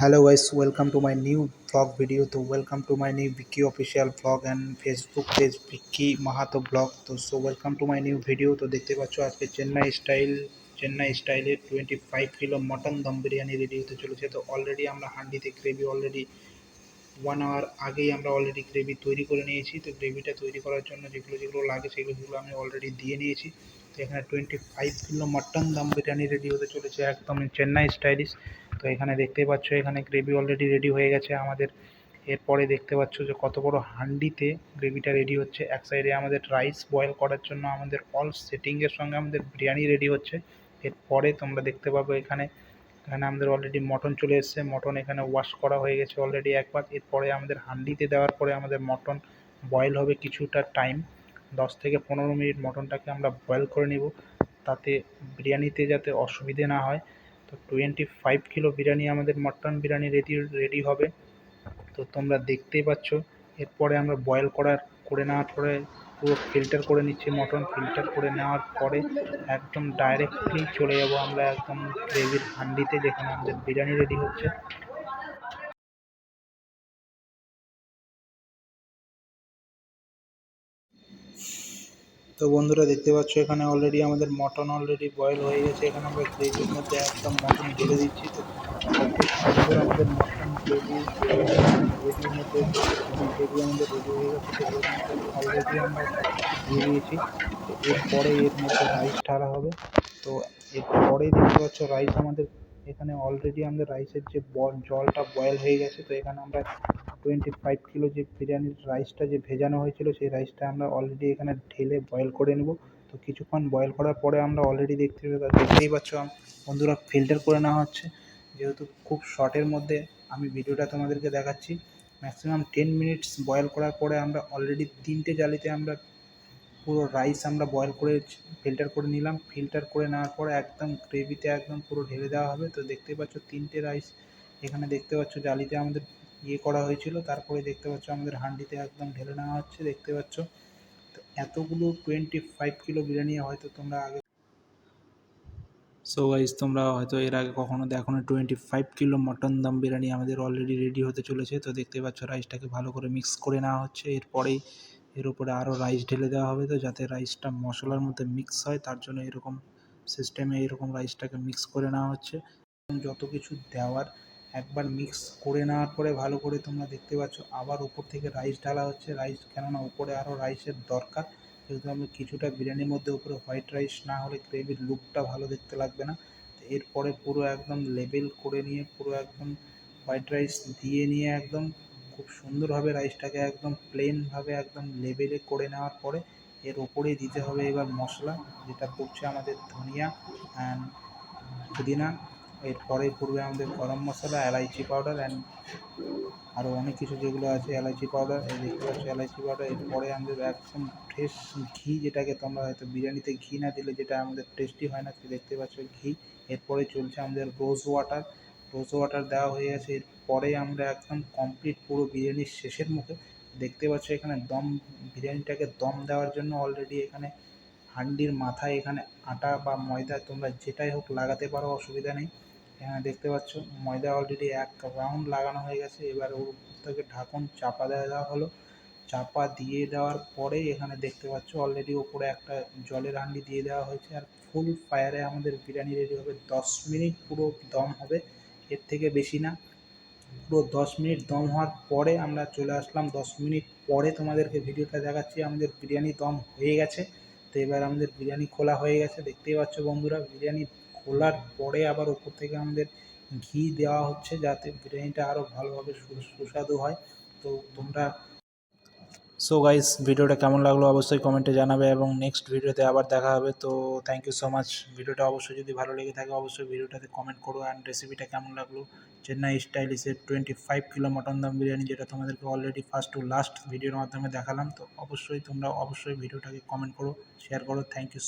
hello guys welcome to my new vlog video তো welcome to my new Vicky official blog and Facebook page Vicky Mahato blog তো so welcome to my new video তো দেখতে পাচ্ছ আজকে Chennai style Chennai স্টাইলের twenty five kilo mutton dum biryani ready হতে চলেছে। তো অলরেডি আমরা হান্ডিতে গ্রেভি অলরেডি ওয়ান আওয়ার আগেই আমরা অলরেডি গ্রেভি তৈরি করে নিয়েছি। তো গ্রেভিটা তৈরি করার জন্য যেগুলো যেগুলো লাগে সেগুলো সেগুলো আমি অলরেডি দিয়ে নিয়েছি। তো, এখানে twenty five kilo mutton dum biryani ready হতে চলেছে একদম চেন্নাই স্টাইলিশ তো এখানে দেখতেই পাচ্ছ, এখানে গ্রেভি অলরেডি রেডি হয়ে গেছে আমাদের। এরপরে দেখতে পাচ্ছ যে কত বড় হান্ডিতে গ্রেভিটা রেডি হচ্ছে। এক সাইডে আমাদের রাইস বয়েল করার জন্য আমাদের অল সেটিংয়ের সঙ্গে আমাদের বিরিয়ানি রেডি হচ্ছে। এরপরে তোমরা দেখতে পাবে এখানে এখানে আমাদের অলরেডি মটন চলে এসছে। মটন এখানে ওয়াশ করা হয়ে গেছে অলরেডি একবার। এরপরে আমাদের হান্ডিতে দেওয়ার পরে আমাদের মটন বয়েল হবে কিছুটা টাইম দশ থেকে পনেরো মিনিট মটনটাকে আমরা বয়েল করে নিব। তাতে বিরিয়ানিতে যাতে অসুবিধে না হয়। তো টোয়েন্টি ফাইভ কিলো বিরিয়ানি আমাদের মটন বিরিয়ানি রেডি রেডি হবে। তো তোমরা দেখতেই পাচ্ছ, এরপরে আমরা বয়েল করার করে নেওয়ার পরে পুরো ফিল্টার করে নিচ্ছি মটন ফিল্টার করে নেওয়ার পরে একদম ডাইরেক্টলি চলে যাব আমরা একদম গ্রেভির হান্ডিতে যেখানে আমাদের বিরিয়ানি রেডি হচ্ছে। তো বন্ধুরা দেখতে পাচ্ছ, এখানে অলরেডি আমাদের মটন অলরেডি বয়েল হয়ে গেছে। এখানে আমরা গ্রেভির মধ্যে একদম মটন ঢেলে দিচ্ছি। তো আমাদের মটন গ্রেভি গ্রেভির মধ্যে গ্রেভি আমাদের রেডি হয়ে গেছে। অলরেডি আমরা দিয়ে দিয়েছি। এরপরে এর মধ্যে রাইস ঢালা হবে। তো এরপরেই দেখতে পাচ্ছ রাইস আমাদের এখানে অলরেডি আমাদের রাইসের যে জলটা বয়েল হয়ে গেছে, তো এখানে আমরা টোয়েন্টি ফাইভ কিলো যে বিরিয়ানির রাইসটা যে ভেজানো হয়েছিল, সেই রাইসটা আমরা অলরেডি এখানে ঢেলে বয়েল করে নেব। তো কিছুক্ষণ বয়েল করার পরে আমরা অলরেডি দেখতে দেখতেই পাচ্ছ বন্ধুরা ফিল্টার করে নেওয়া হচ্ছে। যেহেতু খুব শর্টের মধ্যে আমি ভিডিওটা তোমাদেরকে দেখাচ্ছি। ম্যাক্সিমাম টেন মিনিটস বয়েল করার পরে আমরা অলরেডি তিনটে জালিতে আমরা পুরো রাইস আমরা বয়েল করে ফিল্টার করে নিলাম। ফিল্টার করে নেওয়ার পরে একদম গ্রেভিতে একদম পুরো ঢেলে দেওয়া হবে। তো দেখতে পাচ্ছ তিনটে রাইস এখানে দেখতে পাচ্ছ জালিতে আমাদের ইয়ে করা হয়েছিল। তারপরে দেখতে পাচ্ছ আমাদের হান্ডিতে একদম ঢেলে নেওয়া হচ্ছে। দেখতে পাচ্ছ? তো এতগুলো টোয়েন্টি ফাইভ কিলো বিরিয়ানি হয়তো তোমরা আগে সো গাইজ তোমরা হয়তো এর আগে কখনো দেখো না twenty five kilo mutton dum biryani আমাদের অলরেডি রেডি হতে চলেছে। তো দেখতে পাচ্ছ রাইসটাকে ভালো করে মিক্স করে নেওয়া হচ্ছে। এরপরেই এর উপরে আরও রাইস ঢেলে দেওয়া হবে তো, যাতে রাইসটা মশলার মধ্যে মিক্স হয়, তার জন্য এরকম সিস্টেমে এরকম রাইসটাকে মিক্স করে নেওয়া হচ্ছে। এবং যত কিছু দেওয়ার একবার মিক্স করে নেওয়ার পরে ভালো করে তোমরা দেখতে পাচ্ছ, আবার উপর থেকে রাইস ঢালা হচ্ছে। রাইস কেননা উপরে আরও রাইসের দরকার। যেহেতু আমি কিছুটা বিরিয়ানির মধ্যে উপরে হোয়াইট রাইস না হলে গ্রেভির লুকটা ভালো দেখতে লাগবে না। এরপরে পুরো একদম লেবেল করে নিয়ে, পুরো একদম হোয়াইট রাইস দিয়ে নিয়ে একদম খুব সুন্দরভাবে রাইসটাকে একদম প্লেনভাবে একদম লেবেলে করে নেওয়ার পরে এর ওপরেই দিতে হবে এবার মশলা, যেটা পড়ছে আমাদের ধনিয়া অ্যান্ড পুদিনা। এরপরে পড়বে আমাদের গরম মশলা, এলাইচি পাউডার অ্যান্ড আরও অনেক কিছু যেগুলো আছে, এলাইচি পাউডার এই দেখতে পাচ্ছ এলাইচি পাউডার এরপরে আমাদের একদম ফ্রেশ ঘি, যেটাকে তোমরা হয়তো বিরিয়ানিতে ঘি না দিলে, যেটা আমাদের টেস্টি হয় না দেখতে পাচ্ছ ঘি। এরপরে চলছে আমাদের রোজ ওয়াটার রোজ ওয়াটার দেওয়া হয়ে গেছে। এরপরে আমরা একদম কমপ্লিট পুরো বিরিয়ানির শেষের মুখে দেখতে পাচ্ছ এখানে দম, বিরিয়ানিটাকে দম দেওয়ার জন্য অলরেডি এখানে হান্ডির মাথায় এখানে আটা বা ময়দা তোমরা যেটাই হোক লাগাতে পারো, অসুবিধা নেই। এখানে দেখতে পাচ্ছ ময়দা অলরেডি এক রাউন্ড লাগানো হয়ে গেছে। এবার ওর থেকে ঢাকন চাপা দেওয়া দেওয়া হলো। চাপা দিয়ে দেওয়ার পরে এখানে দেখতে পাচ্ছ অলরেডি ওপরে একটা জলের হাঁডি দিয়ে দেওয়া হয়েছে। আর ফুল ফায়ারে আমাদের বিরিয়ানি রেডি হবে। দশ মিনিট পুরো দম হবে। এর থেকে বেশি না। পুরো দশ মিনিট দম হওয়ার পরে আমরা চলে আসলাম। দশ মিনিট পরে তোমাদেরকে ভিডিওটা দেখাচ্ছি। আমাদের বিরিয়ানি দম হয়ে গেছে। তো এবার আমাদের বিরিয়ানি খোলা হয়ে গেছে। দেখতেই পাচ্ছ বন্ধুরা, বিরিয়ানি খোলার পরে আবার উপর থেকে আমাদের ঘি দেওয়া হচ্ছে যাতে বিরিয়ানিটা আরও ভালোভাবে সুস্বাদু হয়। তো তোমরা সো গাইস ভিডিওটা কেমন লাগল অবশ্যই কমেন্টে জানাবে এবং নেক্সট ভিডিওতে আবার দেখা হবে। তো থ্যাংক ইউ সো মাচ ভিডিওটা অবশ্যই যদি ভালো লেগে থাকে, অবশ্যই ভিডিওটাতে কমেন্ট করো অ্যান্ড রেসিপিটা কেমন লাগল? Chennai স্টাইলিশের twenty five kilo mutton dum biryani যেটা তোমাদেরকে অলরেডি ফার্স্ট টু লাস্ট ভিডিওর মাধ্যমে দেখালাম। তো অবশ্যই তোমরা অবশ্যই ভিডিওটাকে কমেন্ট করো শেয়ার করো। Thank you